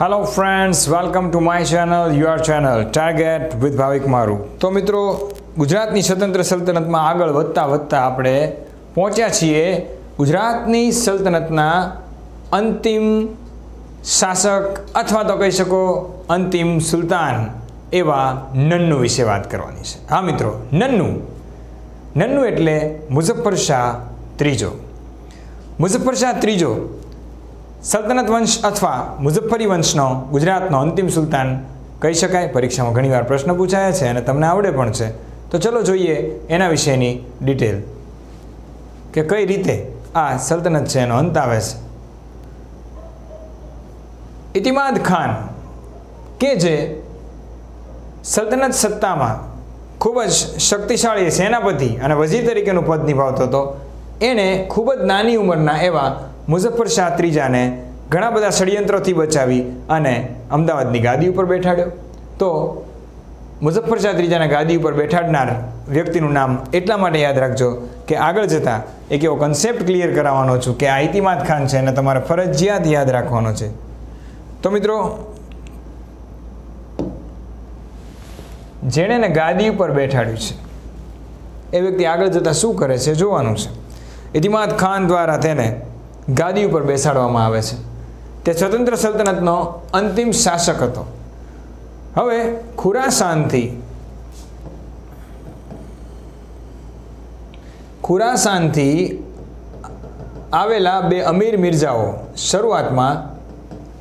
Hello friends welcome to my channel U R channel target with Bhavik મારું તો મિત્રો, ગુજરાતની સ્વતંત્ર સલ્તનતમાં આગળ વધતા વધતા આપણે પહોંચ્યા છીએ ગુજરાતની સલ્તનતના અંતિમ શાસક અથવા તો કહી શકો અંતિમ સુલતાન એવા નન્નુ વિશે વાત કરવાની છે. હા, મિત્રો, નન્નુ. નન્નુ એટલે મુઝફ્ફર શાહ ત્રીજો. મુઝફ્ફર શાહ ત્રીજો. સલ્તનત વંશ અથવા મુઝફ્ફરી વંશનો ગુજરાતનો અંતિમ સુલતાન કહી શકાય. પરીક્ષામાં ઘણીવાર પ્રશ્ન પૂછાયા છે અને તમને આવડે પણ છે. તો ચલો જોઈએ એના વિશેની ડિટેલ કે કઈ રીતે આ સલ્તનત છે એનો અંત આવે છે. ઇતિમાદ ખાન કે જે સલ્તનત સત્તામાં ખૂબ જ શક્તિશાળી સેનાપતિ અને વઝીર તરીકેનું પદ નિભાવતો હતો એણે ખૂબ જ નાની ઉંમરના એવા મુઝફ્ફર શાહ ત્રીજાને ઘણા બધા ષડયંત્રોથી બચાવી અને અમદાવાદની ગાદી ઉપર બેઠાડ્યો. તો મુઝફ્ફર શાહ ત્રીજાને ગાદી ઉપર બેઠાડનાર વ્યક્તિનું નામ એટલા માટે યાદ રાખજો કે આગળ જતાં એક એવો કન્સેપ્ટ ક્લિયર કરાવવાનો છું કે આ ઇતિમાદ ખાન છે અને તમારે ફરજિયાત યાદ રાખવાનો છે. તો મિત્રો, જેણે એને ગાદી ઉપર બેઠાડ્યું છે, એ વ્યક્તિ આગળ જતાં શું કરે છે જોવાનું છે. ઇતિમાદ ખાન દ્વારા તેને ગાદી ઉપર બેસાડવામાં આવે છે. તે સ્વતંત્ર સલ્તનતનો અંતિમ શાસક હતો. હવે ખુરાસાનથી ખુરાસાનથી આવેલા બે અમીર મિર્જાઓ શરૂઆતમાં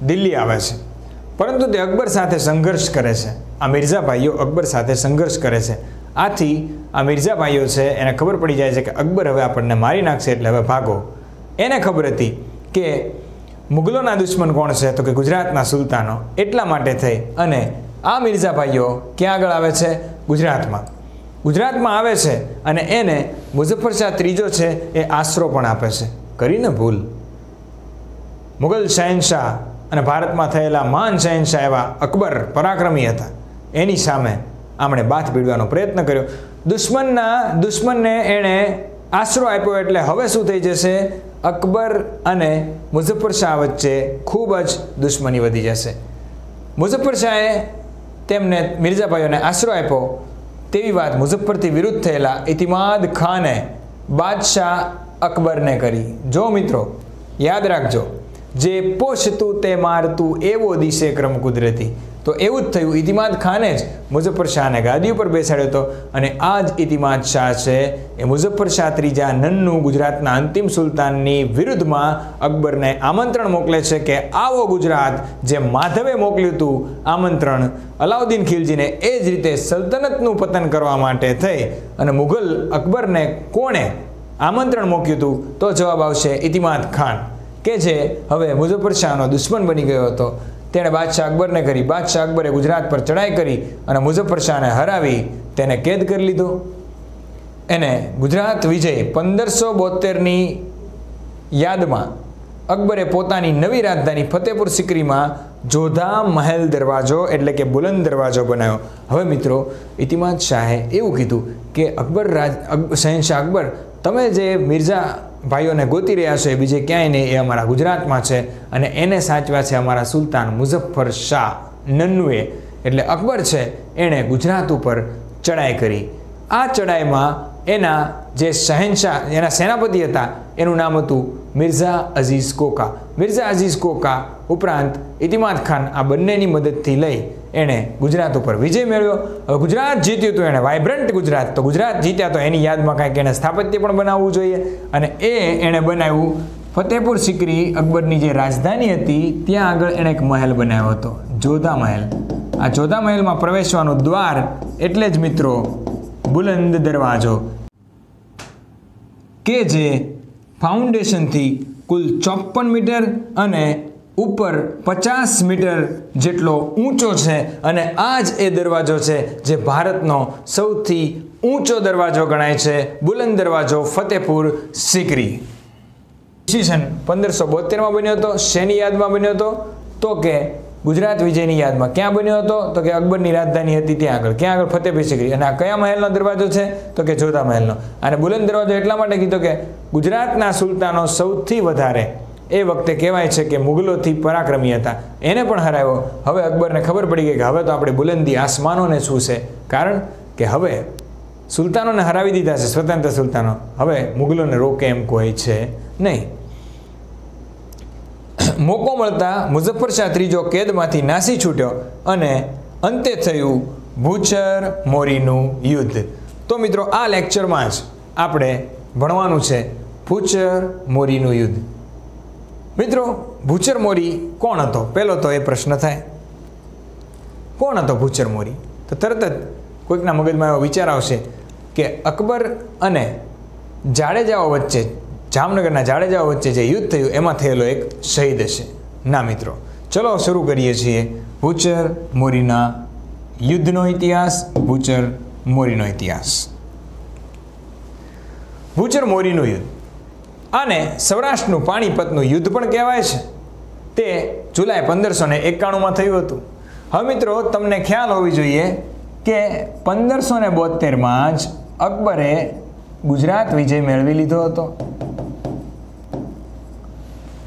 દિલ્હી આવે છે. પરંતુ તે અકબર સાથે સંઘર્ષ કરે છે. આ મિર્ઝા ભાઈઓ અકબર સાથે સંઘર્ષ કરે છે. આથી આ મિર્ઝા ભાઈઓ છે, એને ખબર પડી જાય છે કે અકબર હવે આપણને મારી નાખશે એટલે હવે ભાગો. એને ખબર હતી કે મુગલોના દુશ્મન કોણ છે? તો કે ગુજરાતના સુલતાનો. એટલા માટે થઈ. અને આ મિર્ઝા ભાઈઓ ક્યાં આગળ આવે છે? ગુજરાતમાં. ગુજરાતમાં આવે છે અને એને મુઝફ્ફર શાહ ત્રીજો છે એ આશરો પણ આપે છે. કરીને ભૂલ. મુગલ શહેનશાહ અને ભારતમાં થયેલા મહાન શહેનશાહ એવા અકબર પરાક્રમી હતા. એની સામે આમણે બાથ ભીડવાનો પ્રયત્ન કર્યો. દુશ્મનના દુશ્મનને એણે આશરો આપ્યો એટલે હવે શું થઈ જશે? અકબર અને મુઝફ્ફર શાહ વચ્ચે ખૂબ જ દુશ્મની વધી જશે. મુઝફ્ફર શાહે તેમને મિર્ઝાભાઈઓને આશરો આપ્યો. તેવી વાત મુઝફ્ફરથી વિરુદ્ધ થયેલા ઇતિમાદ ખાને બાદશાહ અકબરને કરી. જો મિત્રો, યાદ રાખજો જે પોષતું તે મારતું એવો દિશે ક્રમ કુદરતી. તો એવું જ થયું. ઇતિમાદ ખાને જ મુઝફ્ફર શાહને ગાદી ઉપર બેસાડ્યો હતો અને આ જ ઇતિમાદ શાહ છે એ મુઝફ્ફર શાહ ત્રીજા નન્નુ ગુજરાતના અંતિમ સુલતાનની વિરુદ્ધમાં અકબરને આમંત્રણ મોકલે છે કે આવો ગુજરાત જે માધવે મોકલ્યું હતું આમંત્રણ અલાઉદ્દીન ખિલજીને એ જ રીતે સલ્તનતનું પતન કરવા માટે થઈ અને મુઘલ અકબરને કોણે આમંત્રણ મોક્યું હતું તો જવાબ આવશે ઇતિમાદ ખાન. કે જે હવે મુઝફ્ફર શાહનો દુશ્મન બની ગયો હતો. તેણે બાદશાહ અકબરને કરી, બાદશાહ અકબરે ગુજરાત પર ચડાઈ કરી અને મુઝફ્ફર શાહને હરાવી, તેને કેદ કરી લીધો. એને ગુજરાત વિજય પંદરસો બોતેરની યાદમાં અકબરે પોતાની નવી રાજધાની ફતેપુર સિકરીમાં જોધા મહેલ દરવાજો, એટલે કે બુલંદ દરવાજો બનાવ્યો. હવે મિત્રો, ઇતિમાદ શાહે એવું કીધું કે અકબર રાજ શહેનશાહ અકબર, તમે જે મિર્ઝા ભાઈઓને ગોતી રહ્યા છો, બીજે ક્યાંય નહીં, એ અમારા ગુજરાતમાં છે અને એને સાચવ્યા છે અમારા સુલતાન મુઝફ્ફર શાહ નન્નુએ. એટલે અકબર છે, એણે ગુજરાત ઉપર ચડાઈ કરી. આ ચડાઈમાં એના જે શહેનશાહ, એના સેનાપતિ હતા, એનું નામ હતું મિર્ઝા અઝીઝ કોકા. મિર્ઝા અઝીઝ કોકા ઉપરાંત ઇતિમાદ ખાન આ બંનેની મદદથી લઈ એણે ગુજરાત ઉપર વિજય મેળવ્યો. હવે ગુજરાત જીત્યું તો એણે વાઇબ્રન્ટ ગુજરાત. તો ગુજરાત જીત્યા તો એની યાદમાં કાંઈક એણે સ્થાપત્ય પણ બનાવવું જોઈએ. અને એ એણે બનાવ્યું ફતેપુર સિકરી અકબરની જે રાજધાની હતી, ત્યાં આગળ એણે એક મહેલ બનાવ્યો હતો, જોધા મહેલ. આ જોધા મહેલમાં પ્રવેશવાનું દ્વાર એટલે જ મિત્રો બુલંદ દરવાજો, કે જે ફાઉન્ડેશનથી કુલ ચોપન મીટર અને ઉપર પચાસ મીટર જેટલો ઊંચો છે અને આ જ એ દરવાજો છે જે ભારતનો સૌથી ઊંચો દરવાજો ગણાય છે, બુલંદ દરવાજો ફતેપુર સિકરી. ઈસવીસન પંદરસો બોતેરમાં બન્યો હતો, શેની યાદમાં બન્યો હતો? તો કે ગુજરાત વિજયની યાદમાં. ક્યાં બન્યો હતો? તો કે અકબરની રાજધાની હતી ત્યાં આગળ. ક્યાં આગળ? ફતેપુર સિકરી. અને આ કયા મહેલનો દરવાજો છે? તો કે જોધા મહેલનો. અને બુલંદ દરવાજો એટલા માટે કીધો કે ગુજરાતના સુલતાનો સૌથી વધારે એ વખતે કહેવાય છે કે મુગલોથી પરાક્રમી હતા. એને પણ હરાવ્યો હવે અકબરને ખબર પડી ગઈ કે હવે તો આપણે બુલંદી આસમાનોને શું છે? કારણ કે હવે સુલતાનોને હરાવી દીધા છે, સ્વતંત્ર સુલતાનો. હવે મુગલોને રોકે એમ કોઈ છે નહીં. મોકો મળતા મુઝફ્ફર શાહ ત્રીજો કેદમાંથી નાસી છૂટ્યો અને અંતે થયું ભૂચર મોરીનું યુદ્ધ. તો મિત્રો, આ લેક્ચરમાં જ આપણે ભણવાનું છે ભૂચર મોરીનું યુદ્ધ. મિત્રો, ભૂચર મોરી કોણ હતો? પહેલો તો એ પ્રશ્ન થાય. કોણ હતો ભૂચર મોરી? તો તરત જ કોઈકના મગજમાં એવો વિચાર આવશે કે અકબર અને જાડેજાઓ વચ્ચે, જામનગરના જાડેજાઓ વચ્ચે જે યુદ્ધ થયું, એમાં થયેલો એક શહીદ હશે. ના મિત્રો, ચલો શરૂ કરીએ છીએ. ભૂચર મોરીના યુદ્ધનો ઇતિહાસ, ભૂચર મોરીનો ઇતિહાસ. ભૂચર મોરીનું યુદ્ધ. આને સૌરાષ્ટ્રનું પાણીપતનું યુદ્ધ પણ કહેવાય છે. તે જુલાઈ પંદરસો ને એકાણુંમાં થયું હતું. હવે મિત્રો, તમને ખ્યાલ હોવી જોઈએ કે પંદરસો ને બોતેરમાં જ અકબરે ગુજરાત વિજય મેળવી લીધો હતો.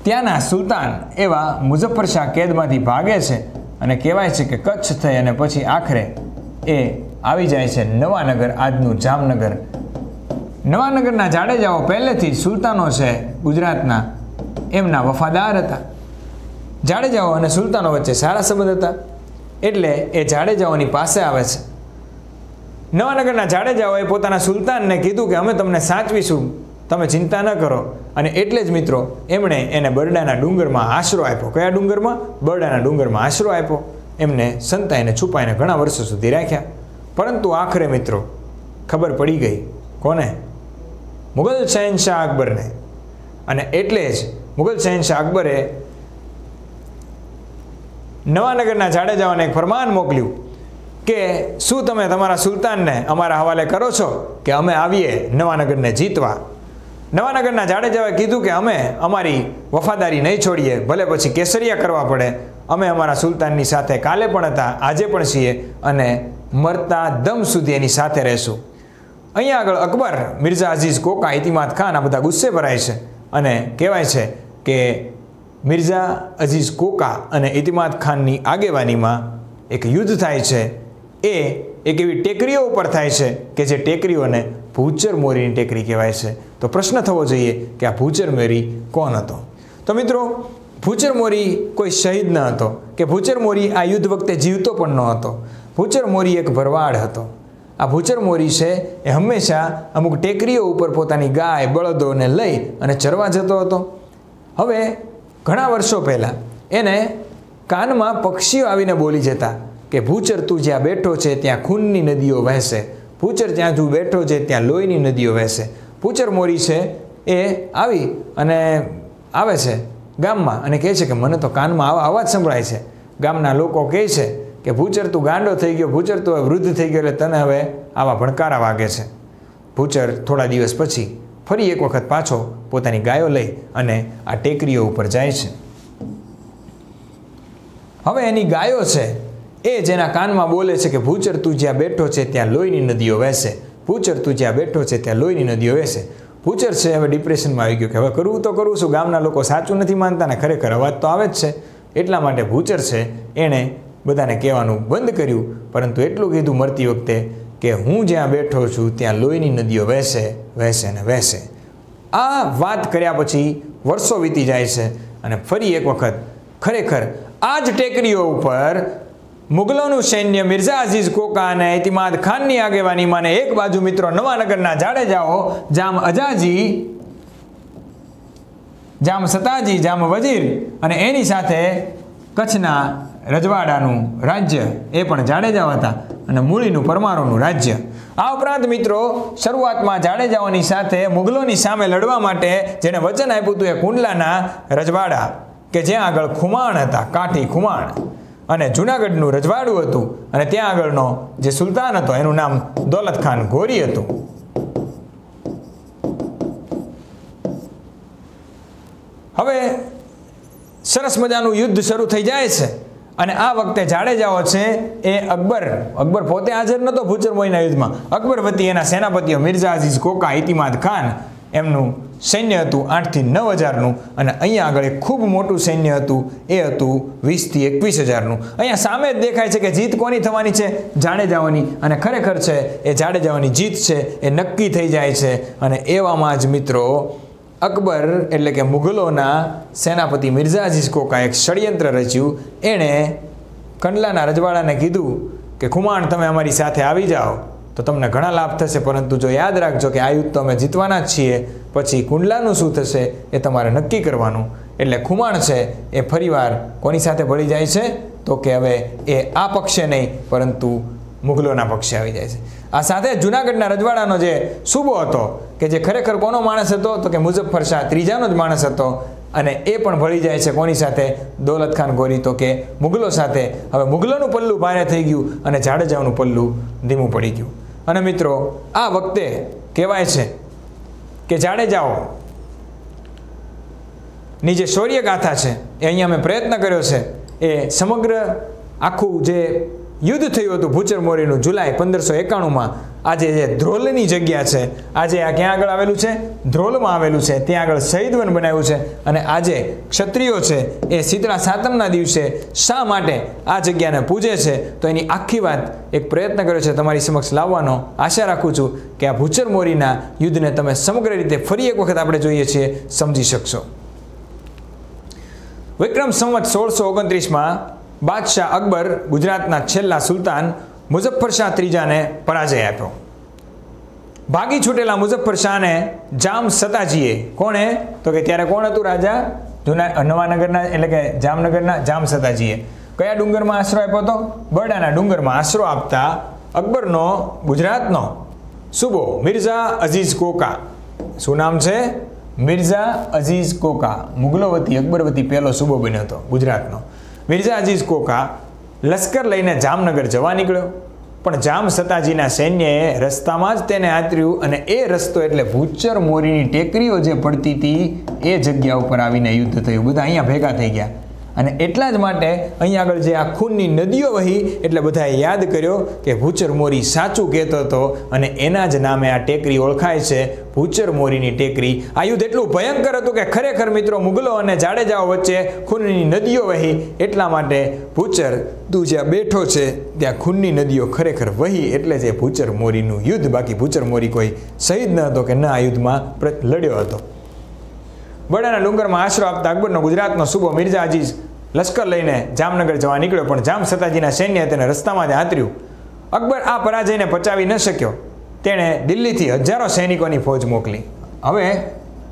ત્યાંના સુલતાન એવા મુઝફ્ફર શાહ કેદમાંથી ભાગે છે અને કહેવાય છે કે કચ્છ થઈ અને પછી આખરે એ આવી જાય છે નવાનગર, આજનું જામનગર નવાનગરના જાડેજાઓ પહેલેથી સુલતાનો છે ગુજરાતના. એમના વફાદાર હતા. જાડેજાઓ અને સુલતાનો વચ્ચે સારા સંબંધ હતા. એટલે એ જાડેજાઓની પાસે આવે છે. નવાનગરના જાડેજાઓએ પોતાના સુલતાનને કીધું કે અમે તમને સાચવીશું. તમે ચિંતા ન કરો. અને એટલે જ મિત્રો, એમણે એને બરડાના ડુંગરમાં આશરો આપ્યો. કયા ડુંગરમાં? બરડાના ડુંગરમાં આશરો આપ્યો. એમને સંતાઈને છુપાઈને ઘણા વર્ષો સુધી રાખ્યા. પરંતુ આખરે મિત્રો, ખબર પડી ગઈ. કોને? મુગલ શહેનશાહ અકબરને. અને એટલે જ મુગલ શહેનશાહ અકબરે નવાનગરના જાડેજાઓને એક ફરમાન મોકલ્યું કે, શું તમે તમારા સુલતાનને અમારા હવાલે કરો છો કે અમે આવીએ નવાનગરને જીતવા? નવાનગરના જાડેજાએ કીધું કે, અમે અમારી વફાદારી નહીં છોડીએ, ભલે પછી કેસરિયા કરવા પડે. અમે અમારા સુલતાનની સાથે કાલે પણ હતા, આજે પણ છીએ અને મરતા દમ સુધી એની સાથે રહેશું. અહીંયા આગળ અકબર, મિર્ઝા અઝીઝ કોકા ઇતિમાદ ખાન, આ બધા ગુસ્સે ભરાય છે. અને કહેવાય છે કે મિર્ઝા અઝીઝ કોકા અને ઇતિમાદ ખાનની આગેવાનીમાં એક યુદ્ધ થાય છે. એ એક એવી ટેકરીઓ ઉપર થાય છે કે જે ટેકરીઓને ભૂચર મોરીની ટેકરી કહેવાય છે. તો પ્રશ્ન થવો જોઈએ કે આ ભૂચર મોરી કોણ હતો? તો મિત્રો, ભૂચર મોરી કોઈ શહીદ ન હતો. કે ભૂચર મોરી આ યુદ્ધ વખતે જીવતો પણ ન હતો. ભૂચર મોરી એક ભરવાડ હતો. આ ભૂચર મોરી છે એ હંમેશા અમુક ટેકરીઓ ઉપર પોતાની ગાય, બળદોને લઈ અને ચરવા જતો હતો. હવે ઘણા વર્ષો પહેલાં એને કાનમાં પક્ષીઓ આવીને બોલી જતા કે, ભૂચર તું જ્યાં બેઠો છે ત્યાં ખૂનની નદીઓ વહેશે. ભૂચર ત્યાં તું બેઠો છે ત્યાં લોહીની નદીઓ વહેશે. ભૂચર મોરી છે એ આવી અને આવે છે ગામમાં અને કહે છે કે, મને તો કાનમાં આવા અવાજ સંભળાય છે. ગામના લોકો કહે છે કે ભૂચર તું ગાંડો થઈ ગયો, ભૂચર તું હવે વૃદ્ધ થઈ ગયો એટલે તને હવે આવા ભણકારા વાગે છે. ભૂચર થોડા દિવસ પછી ફરી એક વખત પાછો પોતાની ગાયો લઈ અને આ ટેકરીઓ ઉપર જાય છે. હવે એની ગાયો છે એ જેના કાનમાં બોલે છે કે ભૂચર તું જ્યાં બેઠો છે ત્યાં લોહીની નદીઓ વહેશે. ભૂચર તું જ્યાં બેઠો છે ત્યાં લોહીની નદીઓ વહેશે. ભૂચર છે હવે ડિપ્રેશનમાં આવી ગયું કે હવે કરવું તો કરું છું, ગામના લોકો સાચું નથી માનતા ને ખરેખર અવાજ તો આવે જ છે. એટલા માટે ભૂચર છે એણે બધાને કહેવાનું બંધ કર્યું, પરંતુ એટલું કીધું મરતી વખતે કે હું જ્યાં બેઠો છું ત્યાં લોહીની નદીઓ વહેશે વહેશે ને વહેશે. આ વાત કર્યા પછી વર્ષો વીતી જાય છે અને ફરી એક વખત ખરેખર આ જ ટેકરીઓ ઉપર મુગલોનું સૈન્ય મિર્ઝા અઝીઝ કોકા અને એતિમાદ ખાનની આગેવાનીમાં ને એક બાજુ મિત્રો નવાનગરના જાડેજાઓ, જામ અજાજી, જામ સતાજી, જામ વજીર અને એની સાથે કચ્છના રજવાડાનું રાજ્ય એ પણ જાડેજાઓ હતા અને મૂળીનું પરમારોનું રાજ્ય. આ ઉપરાંત મિત્રો, શરૂઆતમાં જાડેજાઓની સાથે મુગલોની સામે લડવા માટે જેને વચન આપ્યું હતું એ કુંડલાના રજવાડા, કે જ્યાં આગળ ખુમાણ હતા, કાઠી ખુમાણ. અને જુનાગઢનું રજવાડું હતું અને ત્યાં આગળનો જે સુલતાન હતો, એનું નામ દૌલત ખાન ગોરી હતું. હવે સરસ મજાનું યુદ્ધ શરૂ થઈ જાય છે. અને આ વખતે જાડેજાઓ છે એ અકબર અકબર પોતે હાજર નહોતો ભૂચર મોઈના યુદ્ધમાં. અકબર વતી એના સેનાપતિઓ મિર્ઝા અઝીઝ કોકા, ઇતિમાદ ખાન, એમનું સૈન્ય હતું આઠથી નવ હજારનું અને અહીંયા આગળ એક ખૂબ મોટું સૈન્ય હતું, એ હતું વીસથી એકવીસ હજારનું. અહીંયા સામે જ દેખાય છે કે જીત કોની થવાની છે? જાડેજાઓની. અને ખરેખર છે, એ જાડેજાઓની જીત છે, એ નક્કી થઈ જાય છે. અને એવામાં જ મિત્રો અકબર એટલે કે મુઘલોના સેનાપતિ મિર્ઝા અઝીઝ કોકા એક ષડયંત્ર રચ્યું. એણે કંડલાના રજવાડાને કીધું કે, ખુમાણ, તમે અમારી સાથે આવી જાઓ. તો તમને ઘણા લાભ થશે, પરંતુ જો યાદ રાખજો કે આ યુદ્ધ અમે જીતવાના જ છીએ. પછી કુંડલાનું શું થશે એ તમારે નક્કી કરવાનું. એટલે ખુમાણ છે એ ફરીવાર કોની સાથે ભળી જાય છે? તો કે હવે એ આ પક્ષે નહીં, પરંતુ મુગલોના પક્ષે આવી જાય છે. આ સાથે જુનાગઢના રજવાડાનો જે સૂબો હતો કે જે ખરેખર કોનો માણસ હતો, તો કે મુઝફ્ફર શાહ ત્રીજાનો જ માણસ હતો. અને એ પણ ભળી જાય છે કોની સાથે? દૌલત ખાન ગોરી તો કે મુગલો સાથે. હવે મુગલોનું પલ્લું ભારે થઈ ગયું અને જાડેજાનું પલ્લું ધીમું પડી ગયું. અને મિત્રો, આ વખતે કહેવાય છે કે જાડેજાઓ ની જે શૌર્ય ગાથા છે, એ અહીંયા મેં પ્રયત્ન કર્યો છે, એ સમગ્ર આખું જે યુદ્ધ થયું હતું ભૂચર મોરીનું જુલાઈ પંદરસો એકાણુંમાં. આજે જે ધ્રોલની જગ્યા છે, આજે આ ક્યાં આગળ આવેલું છે? ધ્રોલમાં આવેલું છે, ત્યાં આગળ શહીદવન બનાવ્યું છે અને આજે ક્ષત્રિયો છે, એ શીતળા સાતમના દિવસે શા માટે આ જગ્યાને પૂજે છે? તો એની આખી વાત એક પ્રયત્ન કર્યો છે તમારી સમક્ષ લાવવાનો. આશા રાખું છું કે આ ભૂચર મોરીના યુદ્ધને તમે સમગ્ર રીતે ફરી એક વખત આપણે જોઈએ છીએ, સમજી શકશો. વિક્રમ સંવત સોળસો ઓગણત્રીસમાં બાદશાહ અકબર ગુજરાતના છેલ્લા સુલતાન મુઝફ્ફર શાહ ત્રીજાને પરાજય આપ્યો. ભાગી છૂટેલા મુઝફ્ફર શાહને જામ સતાજીએ કોણે? તો કે ત્યારે કોણ હતું રાજા? જૂના નવાનગરના, એટલે કે જામનગરના જામ સતાજીએ. કયા ડુંગરમાં આશરો આપ્યો હતો? બરડાના ડુંગરમાં આશરો આપતા અકબરનો, ગુજરાતનો. સુબો મિર્ઝા અઝીઝ કોકા. શું નામ છે? મિર્ઝા અઝીઝ કોકા. મુગલો વતી અકબર વતી પહેલો સુબો બન્યો હતો ગુજરાતનો. મિર્ઝા અજીઝ કોકા લશ્કર લઈને જામનગર જવા નીકળ્યો. પણ જામ સતાજીના સૈન્યએ રસ્તામાં જ તેને આતર્યું અને એ રસ્તો એટલે ભૂચર મોરીની ટેકરીઓ જે પડતી હતી એ જગ્યા ઉપર આવીને યુદ્ધ થયું. બધા અહીંયા ભેગા થઈ ગયા. અને એટલા જ માટે અહીંયા આગળ જે આ ખૂનની નદીઓ વહી એટલે બધાએ યાદ કર્યો કે ભૂચર મોરી સાચું કહેતો હતો અને એના જ નામે આ ટેકરી ઓળખાય છે. ભૂચર મોરીની ટેકરી. આ યુદ્ધ એટલું ભયંકર હતું કે ખરેખર મિત્રો મુગલો અને જાડેજાઓ વચ્ચે ખૂનની નદીઓ વહી. એટલા માટે ભૂચર તું જ્યાં બેઠો છે. ત્યાં ખૂનની નદીઓ ખરેખર વહી એટલે જે ભૂચર મોરીનું યુદ્ધ. બાકી ભૂચર મોરી કોઈ શહીદ ન હતો કે ન આ યુદ્ધમાં લડ્યો હતો. બડાના ડુંગરમાં આશરો આપતા અકબરનો ગુજરાતનો સુબો મિર્ઝા અજીઝ લશ્કર લઈને જામનગર જવા નીકળ્યો, પણ જામ સતાજીના સૈન્ય તેને રસ્તામાં જ આતર્યું. અકબર આ પરાજયને પચાવી ન શક્યો. તેણે દિલ્હીથી હજારો સૈનિકોની ફોજ મોકલી. હવે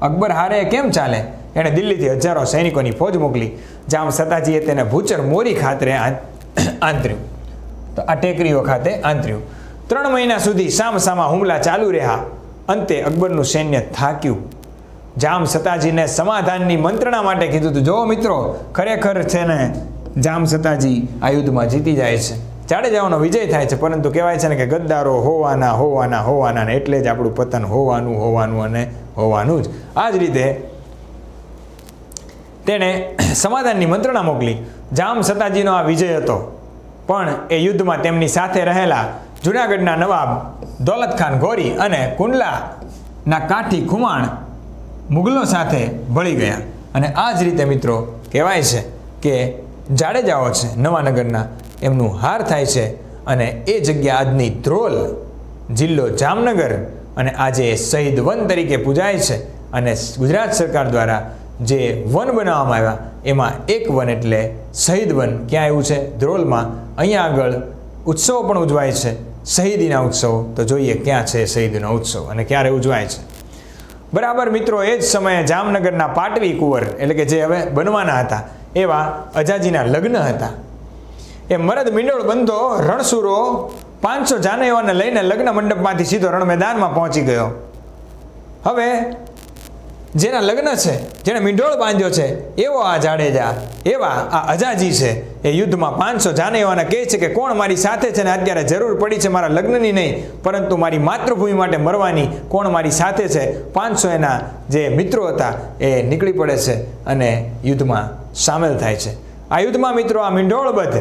અકબર હારે કેમ ચાલે? એણે દિલ્હીથી હજારો સૈનિકોની ફોજ મોકલી. જામ સતાજીએ તેને ભૂચર મોરી ખાતરે આંતર્યું. તો આ ટેકરીઓ ખાતે આંતર્યું. ત્રણ મહિના સુધી સામસામા હુમલા ચાલુ રહ્યા. અંતે અકબરનું સૈન્ય થાક્યું. જામ સતાજીને સમાધાનની મંત્રણા માટે કીધું હતું. જો મિત્રો, ખરેખર છે ને, જામ સતાજી આ યુદ્ધમાં જીતી જાય છે. જાડેજાઓનો વિજય થાય છે, પરંતુ કહેવાય છે ને કે ગદ્દારો હોવાના હોવાના હોવાના ને એટલે જ આપણું પતન હોવાનું હોવાનું અને હોવાનું જ. આ જ રીતે તેણે સમાધાનની મંત્રણા મોકલી. જામ સતાજીનો આ વિજય હતો, પણ એ યુદ્ધમાં તેમની સાથે રહેલા જુનાગઢના નવાબ દૌલત ખાન ગોરી અને કુંડલાના કાઠી ખુમાણ મુગલો સાથે ભળી ગયા. અને આ જ રીતે મિત્રો કહેવાય છે કે જાડેજાઓ છે નવાનગરના, એમનું હાર થાય છે અને એ જગ્યા આજની ધ્રોલ જિલ્લો જામનગર અને આજે શહીદ વન તરીકે પૂજાય છે અને ગુજરાત સરકાર દ્વારા જે વન બનાવવામાં આવ્યા, એમાં એક વન એટલે શહીદ વન ક્યાં આવ્યું છે? ધ્રોલમાં અહીંયા આગળ ઉત્સવો પણ ઉજવાય છે. શહીદીના ઉત્સવો તો જોઈએ ક્યાં છે શહીદીનો ઉત્સવ અને ક્યારે ઉજવાય છે. બરાબર મિત્રો, એ જ સમયે જામનગરના પાટવી કુંવર, એટલે કે જે હવે બનવાના હતા, એવા અજાજીના લગ્ન હતા. એ મરદ મીંડોળ બંધો રણસુરો પાંચસો જાનૈયોને લઈને લગ્ન મંડપમાંથી સીધો રણ મેદાનમાં પહોંચી ગયો. હવે જેના લગ્ન છે, જેણે મીંઢોળ બાંધ્યો છે, એવો આ જાડેજા, એવા આ અજાજી છે. એ યુદ્ધમાં પાંચસો જાનૈયોને કહે છે કે કોણ મારી સાથે છે ને અત્યારે જરૂર પડી છે મારા લગ્નની નહીં, પરંતુ મારી માતૃભૂમિ માટે મરવાની કોણ મારી સાથે છે? પાંચસો એના જે મિત્રો હતા, એ નીકળી પડે છે અને યુદ્ધમાં સામેલ થાય છે. આ યુદ્ધમાં મિત્રો આ મીંઢોળબદ્ધ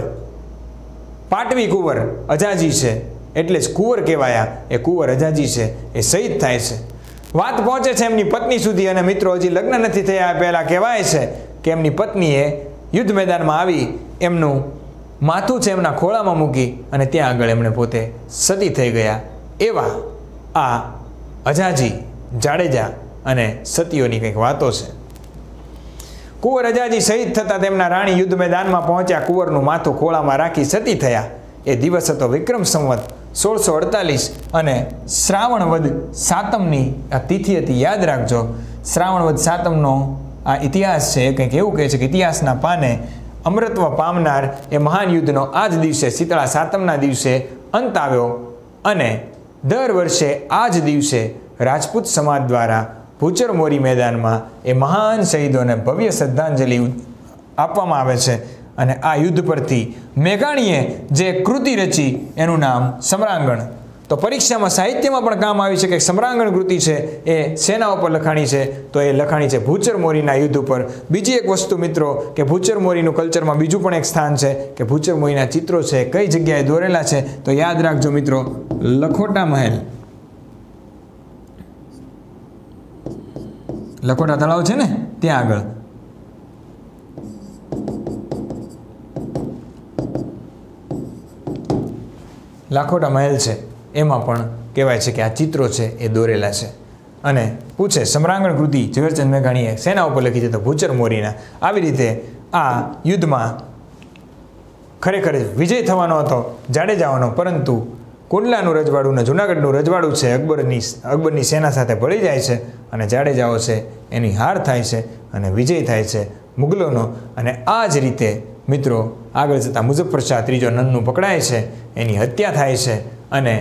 પાટવી કુંવર અજાજી છે, એટલે જ કુંવર કહેવાયા. એ કુંવર અજાજી છે, એ શહીદ થાય છે. વાત પહોંચે છે એમની પત્ની સુધી અને મિત્રો હજી લગ્ન નથી થયા, પહેલાં કહેવાય છે કે એમની પત્નીએ યુદ્ધ મેદાનમાં આવી, એમનું માથું છે એમના ખોળામાં મૂકી અને ત્યાં આગળ એમણે પોતે સતી થઈ ગયા. એવા આ અજાજી જાડેજા અને સતીઓની કંઈક વાતો છે. કુંવર અજાજી શહીદ થતાં તેમના રાણી યુદ્ધ મેદાનમાં પહોંચ્યા. કુંવરનું માથું ખોળામાં રાખી સતી થયા. એ દિવસ હતો વિક્રમ સંવત સોળસો અડતાલીસ અને શ્રાવણ વદ સાતમની આ તિથિ હતી, યાદ રાખજો. શ્રાવણ વદ સાતમનો આ ઇતિહાસ છે, કંઈક એવું કહે છે કે ઇતિહાસના પાને અમૃત્વ પામનાર એ મહાન યુદ્ધનો આ જ દિવસે, શીતળા સાતમના દિવસે અંત આવ્યો અને દર વર્ષે આ જ દિવસે રાજપૂત સમાજ દ્વારા ભૂચર મોરી મેદાનમાં એ મહાન શહીદોને ભવ્ય શ્રદ્ધાંજલિ આપવામાં આવે છે. અને આ યુદ્ધ પરથી મેઘાણીએ જે કૃતિ રચી, એનું નામ સમ્રાંગણ. તો પરીક્ષામાં સાહિત્યમાં પણ કામ આવી છે કે સમ્રાંગણ કૃતિ છે, એ સેના ઉપર લખાણી છે, તો એ લખાણી છે ભૂચર મોરીના યુદ્ધ ઉપર. બીજી એક વસ્તુ મિત્રો, કે ભૂચર મોરીનું કલ્ચરમાં બીજું પણ એક સ્થાન છે, કે ભૂચર મોરીના ચિત્રો છે, કઈ જગ્યાએ દોરેલા છે, તો યાદ રાખજો મિત્રો, લખોટા મહેલ. લખોટા તળાવ છે ને, ત્યાં આગળ. લાખોટા મહેલ છે. એમાં પણ કહેવાય છે કે આ ચિત્રો છે એ દોરેલા છે. અને પૂછે, સમ્રાંગણ કૃતિ ઝવેરચંદ મેઘાણીએ સેના ઉપર લખી છે તો ભૂચર મોરીના. આવી રીતે આ યુદ્ધમાં ખરેખર વિજય થવાનો હતો જાડેજાવાનો પરંતુ કુંડલાનું રજવાડું ને જુનાગઢનું રજવાડું છે અકબરની અકબરની સેના સાથે ભળી જાય છે અને જાડેજાઓ છે, એની હાર થાય છે અને વિજય થાય છે મુગલોનો. અને આ જ રીતે મિત્રો, આગળ જતાં મુઝફ્ફર શાહ ત્રીજો નન્નું પકડાય છે, એની હત્યા થાય છે અને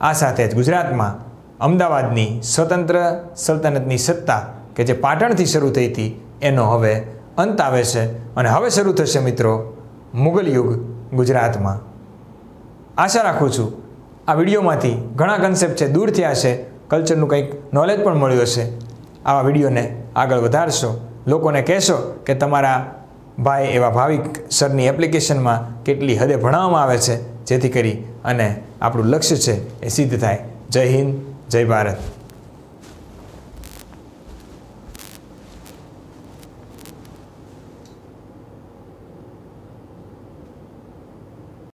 આ સાથે જ ગુજરાતમાં અમદાવાદની સ્વતંત્ર સલ્તનતની સત્તા કે જે પાટણથી શરૂ થઈ હતી, એનો હવે અંત આવે છે અને હવે શરૂ થશે મિત્રો મુગલ યુગ ગુજરાતમાં. આશા રાખું છું આ વિડીયોમાંથી ઘણા કન્સેપ્ટ છે દૂર થયા છે કલ્ચરનું કંઈક નોલેજ પણ મળ્યું હશે. આવા વિડીયોને આગળ વધારશો. લોકોને કહેશો કે તમારા ભાઈ, એવા ભાવિક સરની એપ્લિકેશનમાં કેટલી હદે ભણાવવામાં આવે છે, જેથી કરી અને આપણું લક્ષ્ય છે એ સિદ્ધ થાય. જય હિન્દ, જય ભારત.